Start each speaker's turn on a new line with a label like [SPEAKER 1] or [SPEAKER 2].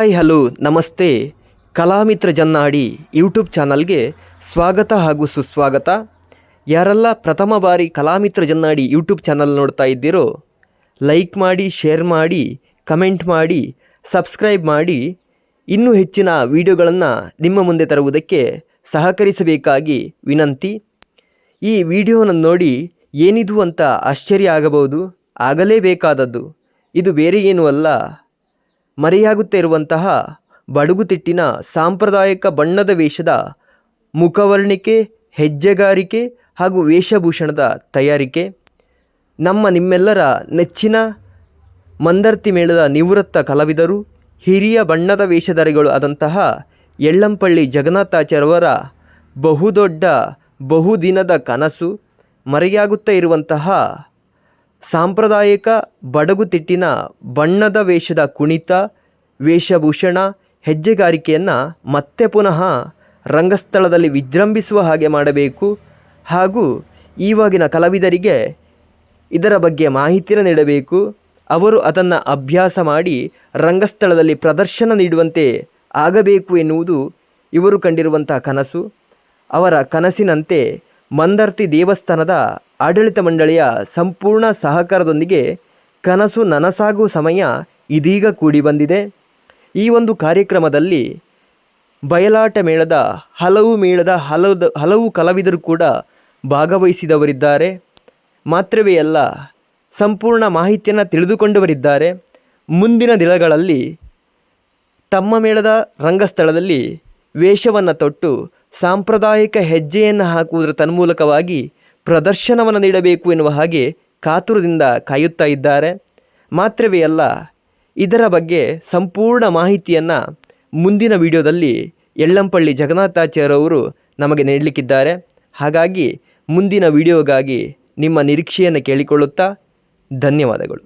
[SPEAKER 1] Hi hello ನಮಸ್ತೆ. ಕಲಾಮಿತ್ರ Jannadi YouTube ಚಾನಲ್ಗೆ ಸ್ವಾಗತ ಹಾಗೂ ಸುಸ್ವಾಗತ. ಯಾರೆಲ್ಲ ಪ್ರಥಮ ಬಾರಿ ಕಲಾಮಿತ್ರ ಜನ್ನಾಡಿ ಯೂಟ್ಯೂಬ್ ಚಾನಲ್ ನೋಡ್ತಾ ಇದ್ದೀರೋ ಲೈಕ್ ಮಾಡಿ ಶೇರ್ ಮಾಡಿ ಕಮೆಂಟ್ ಮಾಡಿ ಸಬ್ಸ್ಕ್ರೈಬ್ ಮಾಡಿ. ಇನ್ನೂ ಹೆಚ್ಚಿನ ವಿಡಿಯೋಗಳನ್ನು ನಿಮ್ಮ ಮುಂದೆ ತರುವುದಕ್ಕೆ ಸಹಕರಿಸಬೇಕಾಗಿ ವಿನಂತಿ. ಈ ವಿಡಿಯೋನ ನೋಡಿ ಏನಿದು ಅಂತ ಆಶ್ಚರ್ಯ ಆಗಬಹುದು, ಆಗಲೇಬೇಕಾದದ್ದು. ಇದು ಬೇರೆ ಏನೂ ಅಲ್ಲ. ಮರೆಯಾಗುತ್ತಾ ಇರುವಂತಹ ಬಡಗುತಿಟ್ಟಿನ ಸಾಂಪ್ರದಾಯಿಕ ಬಣ್ಣದ ವೇಷದ ಮುಖವರ್ಣಿಕೆ, ಹೆಜ್ಜೆಗಾರಿಕೆ ಹಾಗೂ ವೇಷಭೂಷಣದ ತಯಾರಿಕೆ, ನಮ್ಮ ನಿಮ್ಮೆಲ್ಲರ ನೆಚ್ಚಿನ ಮಂದರ್ತಿ ಮೇಳದ ನಿವೃತ್ತ ಕಲಾವಿದರು, ಹಿರಿಯ ಬಣ್ಣದ ವೇಷಧಾರಿಗಳು ಆದಂತಹ ಎಳ್ಳಂಪಳ್ಳಿ ಜಗನ್ನಾಥಾಚಾರ್ಯವರ ಬಹುದೊಡ್ಡ ಬಹುದಿನದ ಕನಸು, ಮರೆಯಾಗುತ್ತಾ ಇರುವಂತಹ ಸಾಂಪ್ರದಾಯಿಕ ಬಡಗುತಿಟ್ಟಿನ ಬಣ್ಣದ ವೇಷದ ಕುಣಿತ, ವೇಷಭೂಷಣ, ಹೆಜ್ಜೆಗಾರಿಕೆಯನ್ನು ಮತ್ತೆ ಪುನಃ ರಂಗಸ್ಥಳದಲ್ಲಿ ವಿಜೃಂಭಿಸುವ ಹಾಗೆ ಮಾಡಬೇಕು. ಹಾಗೂ ಈವಾಗಿನ ಕಲಾವಿದರಿಗೆ ಇದರ ಬಗ್ಗೆ ಮಾಹಿತಿಯನ್ನು ನೀಡಬೇಕು. ಅವರು ಅದನ್ನು ಅಭ್ಯಾಸ ಮಾಡಿ ರಂಗಸ್ಥಳದಲ್ಲಿ ಪ್ರದರ್ಶನ ನೀಡುವಂತೆ ಆಗಬೇಕು ಎನ್ನುವುದು ಇವರು ಕಂಡಿರುವಂಥ ಕನಸು. ಅವರ ಕನಸಿನಂತೆ ಮಂದರ್ತಿ ದೇವಸ್ಥಾನದ ಆಡಳಿತ ಮಂಡಳಿಯ ಸಂಪೂರ್ಣ ಸಹಕಾರದೊಂದಿಗೆ ಕನಸು ನನಸಾಗುವ ಸಮಯ ಇದೀಗ ಕೂಡಿ ಬಂದಿದೆ. ಈ ಒಂದು ಕಾರ್ಯಕ್ರಮದಲ್ಲಿ ಬಯಲಾಟ ಮೇಳದ ಹಲವು ಮೇಳದ ಹಲವು ಹಲವು ಕಲಾವಿದರು ಕೂಡ ಭಾಗವಹಿಸಿದವರಿದ್ದಾರೆ. ಮಾತ್ರವೇ ಅಲ್ಲ, ಸಂಪೂರ್ಣ ಮಾಹಿತಿಯನ್ನು ತಿಳಿದುಕೊಂಡವರಿದ್ದಾರೆ. ಮುಂದಿನ ದಿನಗಳಲ್ಲಿ ತಮ್ಮ ಮೇಳದ ರಂಗಸ್ಥಳದಲ್ಲಿ ವೇಷವನ್ನು ತೊಟ್ಟು ಸಾಂಪ್ರದಾಯಿಕ ಹೆಜ್ಜೆಯನ್ನು ಹಾಕುವುದರ ತನ್ಮೂಲಕವಾಗಿ ಪ್ರದರ್ಶನವನ್ನು ನೀಡಬೇಕು ಎನ್ನುವ ಹಾಗೆ ಕಾತುರದಿಂದ ಕಾಯುತ್ತಾ ಇದ್ದಾರೆ. ಮಾತ್ರವೇ ಅಲ್ಲ, ಇದರ ಬಗ್ಗೆ ಸಂಪೂರ್ಣ ಮಾಹಿತಿಯನ್ನು ಮುಂದಿನ ವಿಡಿಯೋದಲ್ಲಿ ಎಳ್ಳಂಪಳ್ಳಿ ಜಗನ್ನಾಥಾಚಾರ್ಯವರು ನಮಗೆ ನೀಡಲಿಕ್ಕಿದ್ದಾರೆ. ಹಾಗಾಗಿ ಮುಂದಿನ ವಿಡಿಯೋಗಾಗಿ ನಿಮ್ಮ ನಿರೀಕ್ಷೆಯನ್ನು ಕೇಳಿಕೊಳ್ಳುತ್ತಾ ಧನ್ಯವಾದಗಳು.